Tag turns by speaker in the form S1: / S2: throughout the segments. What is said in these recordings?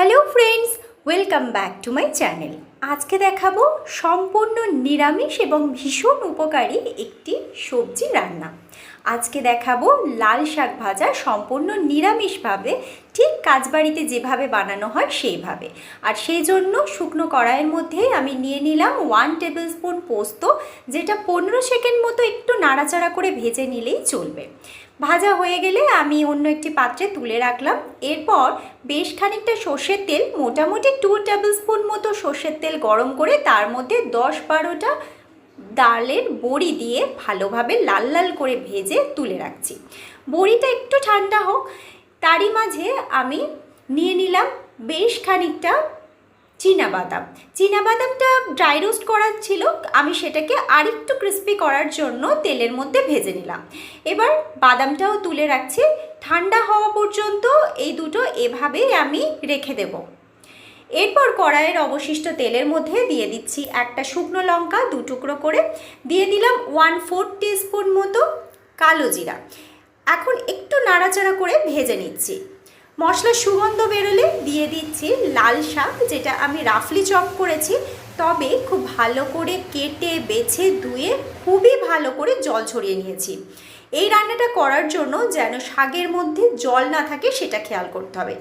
S1: Hello friends welcome back to my channel আজকে দেখাবো সম্পূর্ণ নিরামিষ এবং ভীষণ উপকারী একটি সবজি রান্না। আজকে দেখাবো লাল শাক ভাজা সম্পূর্ণ নিরামিষভাবে, ঠিক কাজবাড়িতে যেভাবে বানানো হয় সেইভাবে। আর সেই জন্য শুকনো কড়াইয়ের মধ্যে আমি নিয়ে নিলাম ওয়ান টেবিল স্পুন পোস্ত, যেটা পনেরো সেকেন্ড মতো একটু নাড়াচাড়া করে ভেজে নিলেই চলবে। ভাজা হয়ে গেলে আমি অন্য একটি পাত্রে তুলে রাখলাম। এরপর বেশ খানিকটা সর্ষের তেল, মোটামুটি টু টেবিল স্পুন মতো সর্ষের তেল গরম করে তার মধ্যে দশ বারোটা ডালের বড়ি দিয়ে ভালোভাবে লাল লাল করে ভেজে তুলে রাখছি। বড়িটা একটু ঠান্ডা হোক, তারই মাঝে আমি নিয়ে নিলাম বেশ খানিকটা বাদাম বাদামটা ড্রাই রোস্ট করার ছিল, আমি সেটাকে আরেকটু ক্রিস্পি করার জন্য তেলের মধ্যে ভেজে নিলাম। এবার বাদামটাও তুলে রাখছি, ঠান্ডা হওয়া পর্যন্ত এই দুটো এভাবেই আমি রেখে দেব। এরপর কড়াইয়ের অবশিষ্ট তেলের মধ্যে দিয়ে দিচ্ছি একটা শুকনো লঙ্কা দু টুকরো করে, দিয়ে দিলাম ওয়ান ফোর টিস্পুন মতো কালো জিরা। এখন একটু নাড়াচাড়া করে ভেজে নিচ্ছি। মশলার সুগন্ধ বেরোলে দিয়ে দিচ্ছি লাল শাক, যেটা আমি রাফলি চপ করেছি। তবে খুব ভালো করে কেটে, বেছে, ধুয়ে খুবই ভালো করে জল ছড়িয়ে নিয়েছি। এই রান্নাটা করার জন্য যেন শাকের মধ্যে জল না থাকে সেটা খেয়াল করতে হবে।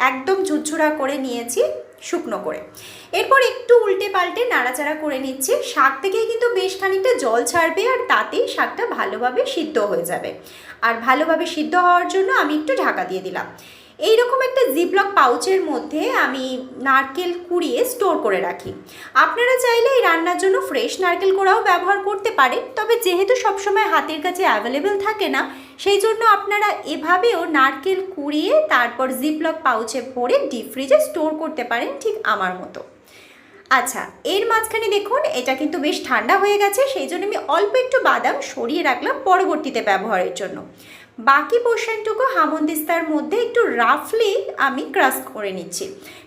S1: একদম ঝুরঝুরা করে নিয়েছি শুকনো করে। এরপর একটু উল্টে পাল্টে নাড়াচাড়া করে নিচ্ছি। শাক থেকেই কিন্তু বেশ খানিকটা জল ছাড়বে আর তাতেই শাকটা ভালোভাবে সিদ্ধ হয়ে যাবে। আর ভালোভাবে সিদ্ধ হওয়ার জন্য আমি একটু ঢাকা দিয়ে দিলাম। এই রকম একটা জিপলক পাউচের মধ্যে আমি নারকেল কুড়িয়ে স্টোর করে রাখি। আপনারা চাইলে এই রান্নার জন্য ফ্রেশ নারকেল কোড়াও ব্যবহার করতে পারেন, তবে যেহেতু সবসময় হাতের কাছে অ্যাভেলেবেল থাকে না, সেই জন্য আপনারা এভাবেও নারকেল কুড়িয়ে তারপর জিপলক পাউচে ভরে ডিপ ফ্রিজে স্টোর করতে পারেন ঠিক আমার মতো। আচ্ছা এর মাঝখানে দেখুন, এটা কিন্তু বেশ ঠান্ডা হয়ে গেছে, সেই জন্য আমি অল্প একটু বাদাম সরিয়ে রাখলাম পরবর্তীতে ব্যবহারের জন্য। বাকি পোর্শনটুকু হামন্দিস্তার মধ্যে একটু রাফলি আমি ক্রাশ করে নিচ্ছি।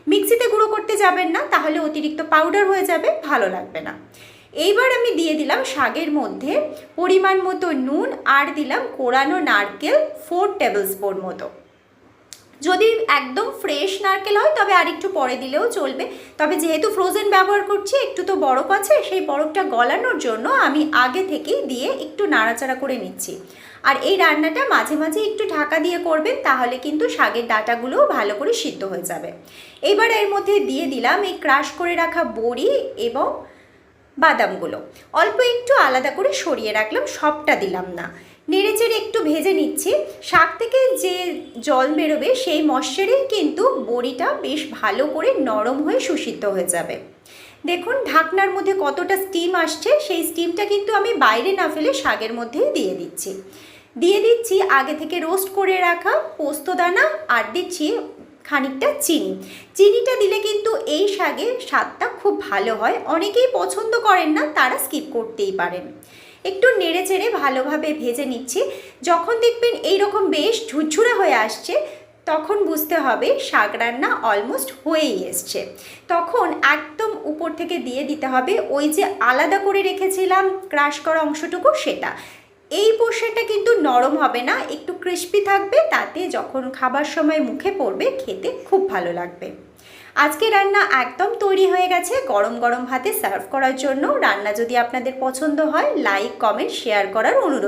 S1: মিক্সিতে গুঁড়ো করতে যাবেন না, তাহলে অতিরিক্ত পাউডার হয়ে যাবে, ভালো লাগবে না। এইবার আমি দিয়ে দিলাম শাকের মধ্যে পরিমাণ মতো নুন আর দিলাম কোরানো নারকেল ফোর টেবিল স্পুন মতো। যদি একদম ফ্রেশ নারকেল হয়, তবে আরেকটু পরে দিলেও চলবে। তবে যেহেতু ফ্রোজেন ব্যবহার করছি, একটু তো বরফ আছে, সেই বরফটা গলানোর জন্য আমি আগে থেকেই দিয়ে একটু নাড়াচাড়া করে নিচ্ছি। আর এই রান্নাটা মাঝে মাঝে একটু ঢাকা দিয়ে করবেন, তাহলে কিন্তু শাকের ডাটাগুলোও ভালো করে সিদ্ধ হয়ে যাবে। এবার এর মধ্যে দিয়ে দিলাম এই ক্রাশ করে রাখা বড়ি এবং বাদামগুলো। অল্প একটু আলাদা করে সরিয়ে রাখলাম, সবটা দিলাম না। নেড়েচেড়ে একটু ভেজে নিচ্ছি। শাক থেকে যে জল বেরোবে সেই মশ্চারেই কিন্তু বড়িটা বেশ ভালো করে নরম হয়ে সুসিদ্ধ হয়ে যাবে। দেখুন, ঢাকনার মধ্যে কতটা স্টিম আসছে, সেই স্টিমটা কিন্তু আমি বাইরে না ফেলে শাকের মধ্যেই দিয়ে দিচ্ছি। দিয়ে দিচ্ছি আগে থেকে রোস্ট করে রাখা পোস্তদানা আর দিচ্ছি খানিকটা চিনি। চিনিটা দিলে কিন্তু এই শাকের স্বাদটা খুব ভালো হয়। অনেকেই পছন্দ করেন না, তারা স্কিপ করতেই পারেন। একটু নেড়ে চেড়ে ভালোভাবে ভেজে নিচ্ছি। যখন দেখবেন এই রকম বেশ ঝুরঝুরে হয়ে আসছে, তখন বুঝতে হবে শাক রান্না অলমোস্ট হয়েই এসছে। তখন একদম উপর থেকে দিয়ে দিতে হবে ওই যে আলাদা করে রেখেছিলাম ক্রাশ করা অংশটুকু সেটা। এই পোষাটা কিন্তু নরম হবে না, একটু ক্রিস্পি থাকবে, তাতে যখন খাবার সময় মুখে পড়বে, খেতে খুব ভালো লাগবে। আজকে রান্না একদম তৈরি হয়ে গেছে। গরম গরম ভাতে সার্ভ করার জন্য। রান্না যদি আপনাদের পছন্দ হয়, লাইক, কমেন্ট, শেয়ার করার অনুরোধ